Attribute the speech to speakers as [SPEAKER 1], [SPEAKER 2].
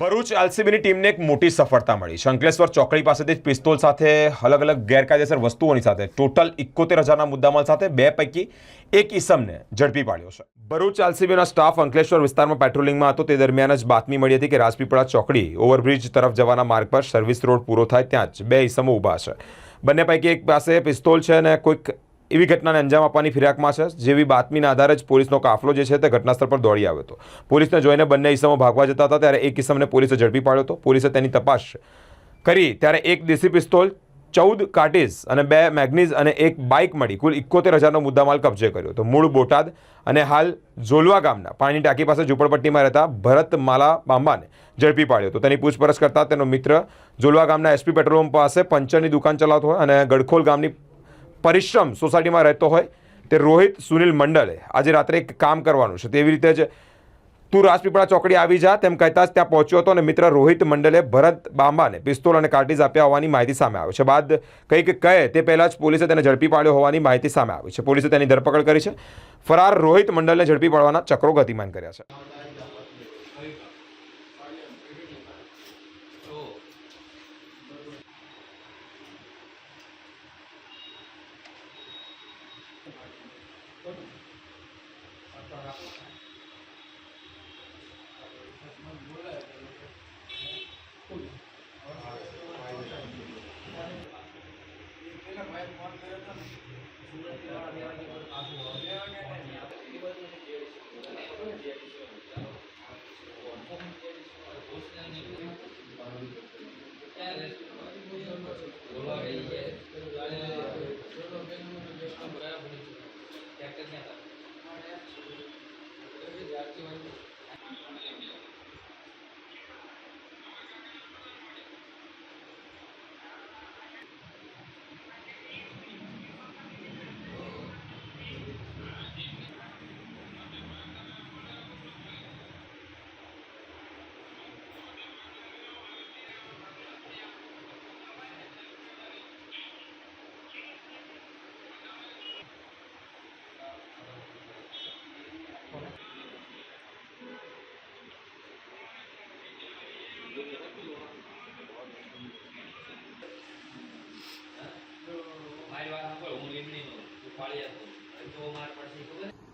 [SPEAKER 1] ભરૂચ એલસીબીની ટીમને એક મોટી સફળતા મળી છે. અંકલેશ્વર ચોકડી પાસેથી પિસ્તોલ સાથે અલગ અલગ ગેરકાયદેસર વસ્તુઓની સાથે, ટોટલ ઇકોતેર હજારના મુદ્દામાલ સાથે બે પૈકી એક ઈસમને ઝડપી પાડ્યો છે. ભરૂચ એલસીબીના સ્ટાફ અંકલેશ્વર વિસ્તારમાં પેટ્રોલિંગમાં હતો. તે દરમિયાન જ બાતમી મળી હતી કે રાજપીપળા ચોકડી, ઓવરબ્રિજ તરફ જવાના માર્ગ પર સર્વિસ રોડ પૂરો થાય ત્યાં જ બે ઈસમો ઊભા છે. બંને પૈકી એક પાસે પિસ્તોલ છે અને કોઈક એવી ઘટનાને અંજામ આપવાની ફિરાકમાં છે, જેવી બાતમીના આધારે જ પોલીસનો કાફલો જે છે તે ઘટનાસ્થળ પર દોડી આવ્યો હતો. પોલીસને જોઈને બંને ઈસમો ભાગવા જતા હતા, ત્યારે એક ઈસમને પોલીસે ઝડપી પાડ્યો હતો. પોલીસે તેની તપાસ કરી, ત્યારે એક દેશી પિસ્તોલ, ચૌદ કાર્ટીઝ અને બે મેગ્નીઝ અને એક બાઇક મળી. કુલ ઇકોતેર હજારનો મુદ્દામાલ કબજે કર્યો હતો. મૂળ બોટાદ અને હાલ ઝોલવા ગામના પાણી ટાંકી પાસે ઝૂંપડપટ્ટીમાં રહેતા ભરત માલા બાંબાને ઝડપી પાડ્યો હતો. તેની પૂછપરછ કરતા તેનો મિત્ર ઝોલવા ગામના એસપી પેટ્રોલ પંપ પાસે પંચરની દુકાન ચલાવતો હોય અને ગડખોલ ગામની પરિશ્રમ સોસાયટીમાં રહેતો હોય તે રોહિત સુનિલ મંડલે આજે રાત્રે એક કામ કરવાનું છે. તેવી રીતે જ તું રાજપીપળા ચોકડી આવી જા તેમ કહેતા જ ત્યાં પહોંચ્યો હતો અને મિત્ર રોહિત મંડલે ભરત બાંબાને પિસ્તોલ અને કાર્ટીઝ આપ્યા હોવાની માહિતી સામે આવી છે. બાદ કંઈક કહે તે પહેલાં જ પોલીસે તેને ઝડપી પાડ્યો હોવાની માહિતી સામે આવી છે. પોલીસે તેની ધરપકડ કરી છે. ફરાર રોહિત મંડલને ઝડપી પાડવાના ચક્રો ગતિમાન કર્યા છે.
[SPEAKER 2] મારી વાત સાંભળ હું લીમડીનો નહીં તું ફાળિયાદનો. આપું તો માર પડશે ખબર